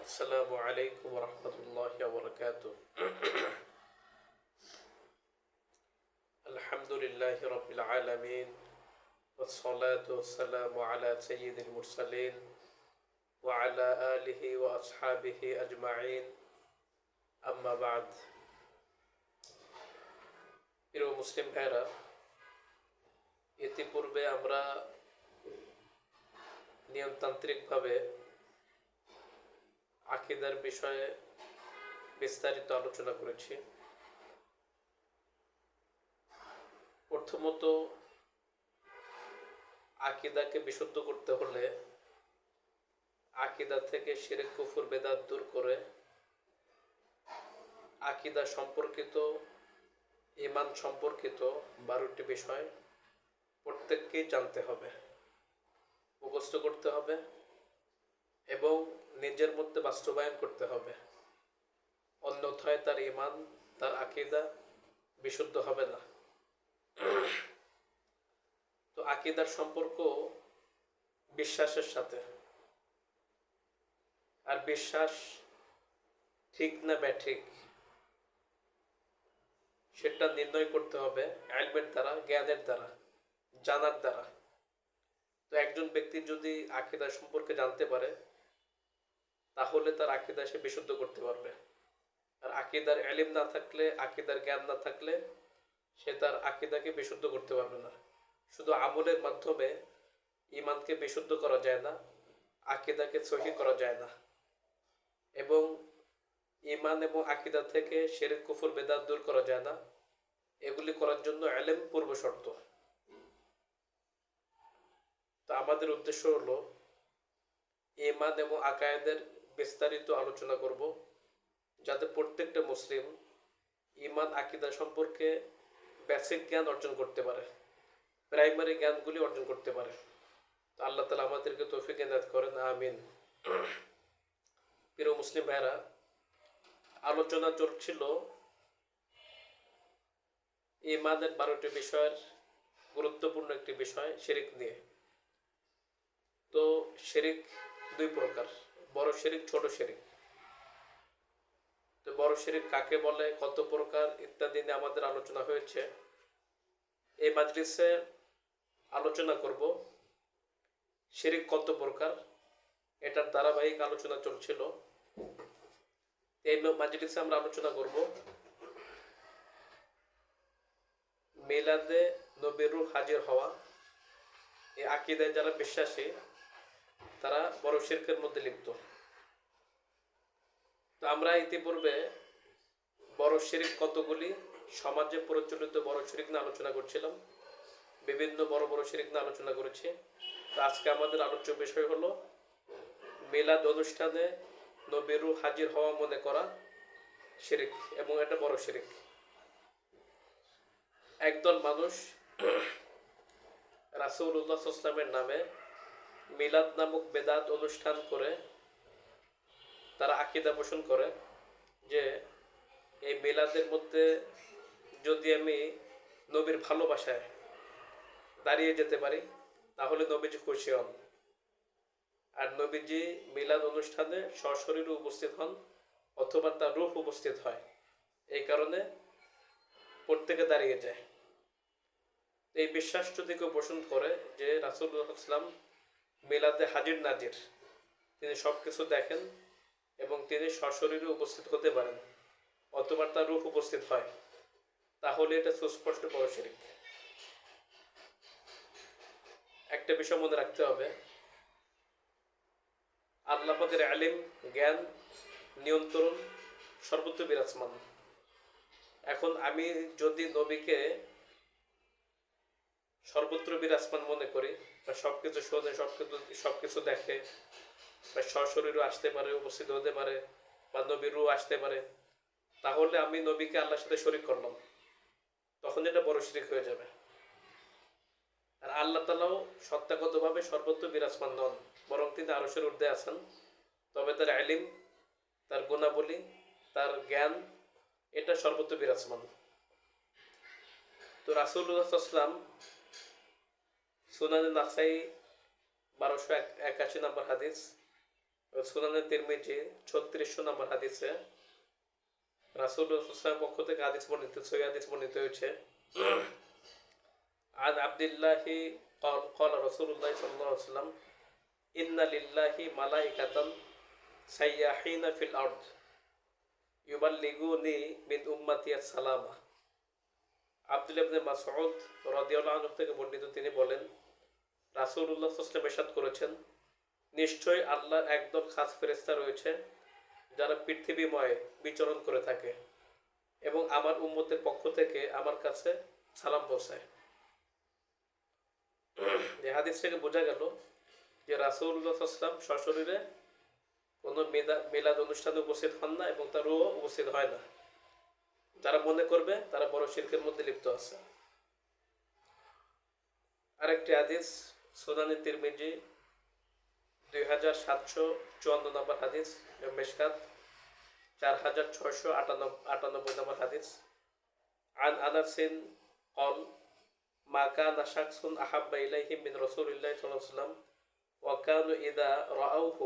السلام عليكم ورحمة الله وبركاته الحمد لله رب العالمين والصلاة والسلام على سيد المرسلين وعلى آله وأصحابه أجمعين أما بعد প্রিয় মুসলিম ভাইরা ইতিপূর্বে আমরা নিয়মতান্ত্রিকভাবে আকিদার বিষয়ে বিস্তারিত আলোচনা করেছি। প্রথমত, আকিদাকে বিশুদ্ধ করতে হলে আকিদা থেকে শিরেক, কুফুর, বেদাত দূর করে আকিদা সম্পর্কিত ইমান সম্পর্কিত বারোটি বিষয় প্রত্যেককেই জানতে হবে, মুখস্থ করতে হবে এবং নিজের মধ্যে বাস্তবায়ন করতে হবে। অন্যথায় তার ইমান তার আকিদা বিশুদ্ধ হবে না। তো আকিদার সম্পর্ক বিশ্বাসের সাথে। আর বিশ্বাস ঠিক না ব্যাঠিক, সেটা নির্ণয় করতে হবে আইলমের দ্বারা, জ্ঞানের দ্বারা, জানার দ্বারা। তো একজন ব্যক্তি যদি আকিদা সম্পর্কে জানতে পারে তাহলে তার আকিদা সে বিশুদ্ধ করতে পারবে। আর আকিদার এলিম না থাকলে, আকিদার জ্ঞান না থাকলে সে তার আকিদাকে বিশুদ্ধ করতে পারবে না। শুধু আমলের মাধ্যমে ইমানকে বিশুদ্ধ করা যায় না, আকিদাকে সহি করা যায় না। এবং ইমান এবং আকিদা থেকে শেরেক, কুফর, বেদাত দূর করা যায় না। এগুলি করার জন্য এলেম পূর্ব শর্ত। তো আমাদের উদ্দেশ্য হলো ইমান এবং আকায়েদের বিস্তারিত আলোচনা করব, যাতে প্রত্যেকটা মুসলিম ইমান আকিদা সম্পর্কে বেসিক জ্ঞান অর্জন করতে পারে প্রাইমারি জ্ঞানগুলি অর্জন করতে পারে। আল্লাহ তালা আমাদেরকে তৌফিক এনায়ত করেন, আমিন। প্রিয় মুসলিম ভাইরা আলোচনা চলছিল ইমানের বারোটি বিষয়ের গুরুত্বপূর্ণ একটি বিষয়, শিরিক নিয়ে। তো শিরিক দুই প্রকার। বড় শিরিক, ছোট শিরিক। তো বড় শিরিক কাকে বলে, কত প্রকার ইত্যাদি নিয়ে আমাদের আলোচনা হয়েছে। এই মাজলিসে আলোচনা করব, শিরিক কত প্রকার, এটার ধারাবাহিক আলোচনা চলছিল। এই মাজলিসে আমরা আলোচনা করব, মিলাদে নবিরু হাজির হওয়া। এই আকিদায় যারা বিশ্বাসী তারা বড় শিরকের মধ্যে লিপ্ত। তো আমরা ইতিপূর্বে বড় শিরিক কতগুলি, সমাজে প্রচলিত বড় শিরিক নিয়ে আলোচনা করছিলাম, বিভিন্ন বড় বড় শিরিক নিয়ে আলোচনা করেছি। তো আজকে আমাদের আলোচ্য বিষয় হলো, মেলাদ অনুষ্ঠানে নবিরু হাজির হওয়া মনে করা শিরিক এবং এটা বড় শিরিক। একদল মানুষ রাসুল্লাহ ইসলামের নামে মিলাদ নামক বেদাত অনুষ্ঠান করে, তারা আকিদা পোষণ করে যে এই মিলাদের মধ্যে যদি আমি নবীর ভালোবাসায় দাঁড়িয়ে যেতে পারি, তাহলে নবীজি খুশি হন। আর নবীজি মিলাদ অনুষ্ঠানে সশরীরে উপস্থিত হন অথবা তার রূপ উপস্থিত হয়। এই কারণে প্রত্যেকে দাঁড়িয়ে যায়। এই বিশ্বাস যদি কেউ পোষণ করে যে রাসুল্লাহ ইসলাম মিলাদে হাজির নাজির। তিনি সব কিছু দেখেন এবং তিনি সশরীরে উপস্থিত হতে পারেন, অথবা তার রূপ উপস্থিত হয়। তাহলে এটা সুস্পষ্ট বড় শিরিক একটা বিষয় মনে রাখতে হবে। আল্লাহ পাকের আলিম, জ্ঞান, নিয়ন্ত্রণ সর্বত্র বিরাজমান। এখন আমি যদি নবীকে সর্বত্র বিরাজমান মনে করি। বা সব কিছু শোনে সব কিছু দেখে। বা সশরীরও আসতে পারে, উপস্থিত হতে পারে বা নবীরও আসতে পারে। তাহলে আমি নবীকে আল্লাহর সাথে শরিক করলাম। তখন এটা বড় শিরিক হয়ে যাবে। আর আল্লাহ তালাও সত্যাগতভাবে সর্বত্র বিরাজমান নন, বরং তিনি আরসের ঊর্ধ্বে আছেন। তবে তার আলিম, তার গুণাবলী, তার জ্ঞান, এটা সর্বত্র বিরাজমান। তো রাসুল্লাহাম সুনান নাসাই বারোশো একাশি নম্বর হাদিস সুনানের তিরমিজি ছত্রিশশো নম্বর হাদিসে রাসুল ইসলামের পক্ষ থেকে হাদিস বর্ণিত সই হাদিস বর্ণিত হয়েছে عن عبد الله قال قال رسول الله صلى الله عليه وسلم إن لله ملائكة سياحين في الأرض يبلغوني من أمتي السلام আব্দুল ইবনে মাসউদ রাদিয়াল্লাহু আনহু থেকে বর্ণিত তিনি বলেন সাল্লাল্লাহু আলাইহি করেছেন, নিশ্চয়ই আল্লাহর একদল খাস ফেরেশতা রয়েছে যারা পৃথিবীময় বিচরণ করে থাকে এবং আমার উম্মতের পক্ষ থেকে আমার কাছে সালাম এই হাদিস থেকে বোঝা গেল যে রাসুল্লাহ আসলাম সশরীরে কোনো মেলাদ অনুষ্ঠানে উপস্থিত হন না এবং তার রুহ উপস্থিত হয় না। যারা মনে করবে তারা বড় শিল্পের মধ্যে লিপ্ত আছে। আরেকটি হাদিস সোনানি তিরমিজি দুই হাজার সাতশো চুয়ান্ন নম্বর হাদিস মেশকাত চার হাজার ছয়শো আটানব্বই আটানব্বই নম্বর হাদিস عن أنس قال ما كان شخص أحب إليهم من رسول الله صلى الله عليه وسلم وكانوا إذا رأوه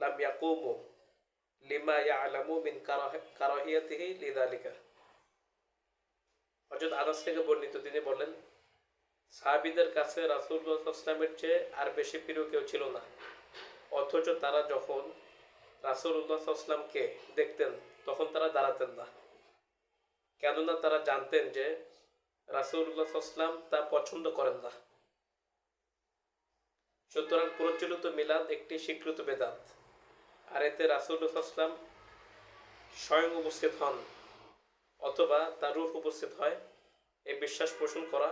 لم يقوموا لما يعلموا من كراه- كراهيته لذلك হজরত আনাস থেকে বর্ণিত তিনি বলেন সাহাবিদের কাছে রাসুল্লাহামের চেয়ে আর বেশি প্রিয় কেউ ছিল না। অথচ তারা যখন রাসুল্লাহামকে দেখতেন, তখন তারা দাঁড়াতেন না। কেননা তারা জানতেন যে রাসুল্লাহাম তা পছন্দ করেন না। সুতরাং প্রচলিত মিলাদ একটি স্বীকৃত বেদাত। আর এতে রাসুল্লাহাম স্বয়ং উপস্থিত হন, অথবা তার রূপ উপস্থিত হয়। এই বিশ্বাস পোষণ করা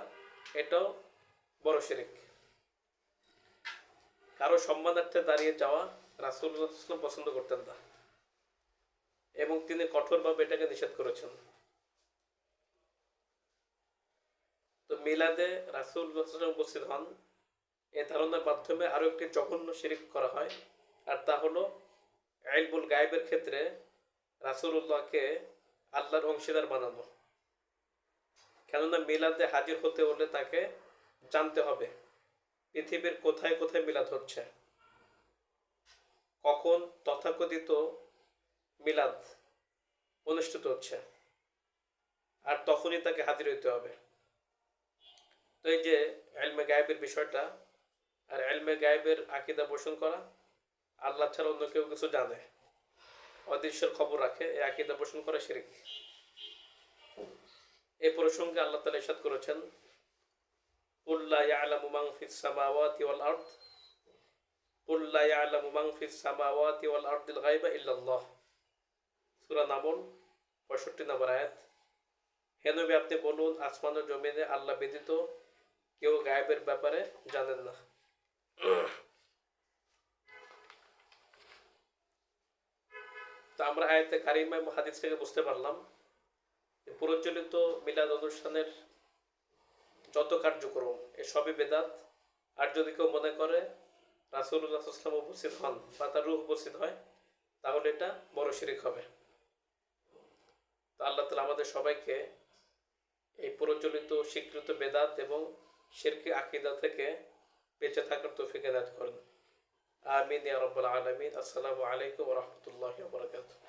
এটাও বড় শিরিক। কারও সম্মানার্থে দাঁড়িয়ে যাওয়া রাসুল্লাহাম পছন্দ করতেন না। এবং তিনি কঠোরভাবে এটাকে নিষেধ করেছেন। তো মিলাদে রাসুল উপস্থিত হন। এ ধারণার মাধ্যমে আরও একটি জঘন্য শিরিক করা হয়। আর তা হলো আইলবুল গায়েবের ক্ষেত্রে রাসুল্লাহকে আল্লাহর অংশীদার বানানো। কেননা মিলাদে হাজির হতে হলে তাকে জানতে হবে, পৃথিবীর কোথায় কোথায় মিলাদ হচ্ছে। কখন তথাকথিত মিলাদ অনুষ্ঠিত হচ্ছে, আর তখনই তাকে হাজির হইতে হবে। তো এই যে এলমে গায়েবের বিষয়টা, আর এলমে গায়েবের আকিদা পোষণ করা, আল্লাহ ছাড়া অন্য কেউ কিছু জানে। অদৃশ্যের খবর রাখে, এই আকিদা পোষণ করা শিরিক। এই প্রসঙ্গে আল্লাহ তালা ইসাদ করেছেন উল্লা ইয়ালামু ফিস সামাওয়াতি ওয়াল আরদ উল্লা ইয়ালামু ফিস সামাওয়াতি ওয়াল আরদিল গায়বা ইল্লাল্লাহ সূরা নামল 65 নম্বর আপনি বলুন আসমান ও জমিনে আল্লাহ ব্যতীত কেউ গায়েবের ব্যাপারে জানেন না। তো আমরা আয়াতে কারিমা এবং হাদিস থেকে বুঝতে পারলাম প্রচলিত মিলাদ অনুষ্ঠানের যত কার্যক্রম এ সবই বেদাত। আর যদি কেউ মনে করে রাসুল্লাহ ইসলাম উপস্থিত হন বা তার রূহ উপস্থিত হয়, তাহলে এটা বড় শিরিক হবে। তো আল্লাহ তালা আমাদের সবাইকে এই প্রচলিত, স্বীকৃত বেদাত এবং শিরকি আকিদা থেকে বেঁচে থাকার তৌফিক এনায়ত করেন। আমিন ইয়া রব্বাল আলামিন। আসসালামু আলাইকুম রাহমাতুল্লাহি বারাকাতুহু।